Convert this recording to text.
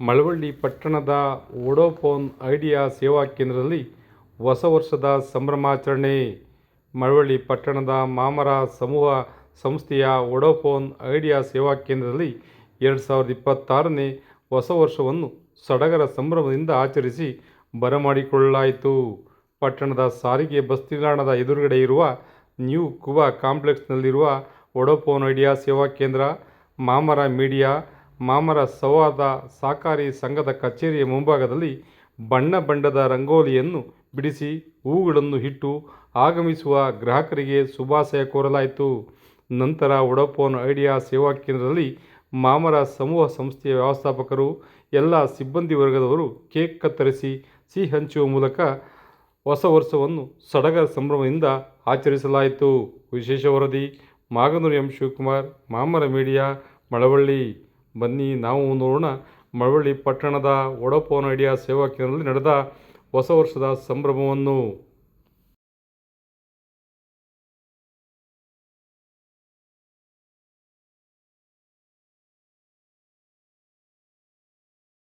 ಮಳವಳ್ಳಿ ಪಟ್ಟಣದ ಓಡೋಫೋನ್ ಐಡಿಯಾ ಸೇವಾ ಕೇಂದ್ರದಲ್ಲಿ ಹೊಸ ವರ್ಷದ ಸಂಭ್ರಮಾಚರಣೆ. ಮಳವಳ್ಳಿ ಪಟ್ಟಣದ ಮಾಮರ ಸಮೂಹ ಸಂಸ್ಥೆಯ ವೊಡಾಫೋನ್ ಐಡಿಯಾ ಸೇವಾ ಕೇಂದ್ರದಲ್ಲಿ ಎರಡು ಸಾವಿರದ ಇಪ್ಪತ್ತಾರನೇ ಹೊಸ ವರ್ಷವನ್ನು ಸಡಗರ ಸಂಭ್ರಮದಿಂದ ಆಚರಿಸಿ ಬರಮಾಡಿಕೊಳ್ಳಲಾಯಿತು. ಪಟ್ಟಣದ ಸಾರಿಗೆ ಬಸ್ ನಿಲ್ದಾಣದ ಎದುರುಗಡೆ ಇರುವ ನ್ಯೂ ಕುಬಾ ಕಾಂಪ್ಲೆಕ್ಸ್ನಲ್ಲಿರುವ ವೊಡಾಫೋನ್ ಐಡಿಯಾ ಸೇವಾ ಕೇಂದ್ರ ಮಾಮರ ಮೀಡಿಯಾ ಮಾಮರ ಸಂವಾದ ಸಹಕಾರಿ ಸಂಘದ ಕಚೇರಿಯ ಮುಂಭಾಗದಲ್ಲಿ ಬಣ್ಣ ಬಣ್ಣದ ರಂಗೋಲಿಯನ್ನು ಬಿಡಿಸಿ ಹೂಗಳನ್ನು ಇಟ್ಟು ಆಗಮಿಸುವ ಗ್ರಾಹಕರಿಗೆ ಶುಭಾಶಯ ಕೋರಲಾಯಿತು. ನಂತರ ವೊಡಾಫೋನ್ ಐಡಿಯಾ ಸೇವಾ ಕೇಂದ್ರದಲ್ಲಿ ಮಾಮರ ಸಮೂಹ ಸಂಸ್ಥೆಯ ವ್ಯವಸ್ಥಾಪಕರು, ಎಲ್ಲ ಸಿಬ್ಬಂದಿ ವರ್ಗದವರು ಕೇಕ್ ಕತ್ತರಿಸಿ ಸಿಹಿ ಹಂಚುವ ಮೂಲಕ ಹೊಸ ವರ್ಷವನ್ನು ಸಡಗರ ಸಂಭ್ರಮದಿಂದ ಆಚರಿಸಲಾಯಿತು. ವಿಶೇಷ ವರದಿ, ಮಾಗನೂರು ಎಂ ಶಿವಕುಮಾರ್, ಮಾಮರ ಮೀಡಿಯಾ, ಮಳವಳ್ಳಿ. ಬನ್ನಿ ನಾವು ನೋಡೋಣ. ಮಳವಳ್ಳಿ ಪಟ್ಟಣದ ವೊಡಾಫೋನ್ ಐಡಿಯಾ ಸೇವಾ ಕೇಂದ್ರದಲ್ಲಿ ನಡೆದ ಹೊಸ ವರ್ಷದ ಸಂಭ್ರಮವನ್ನು.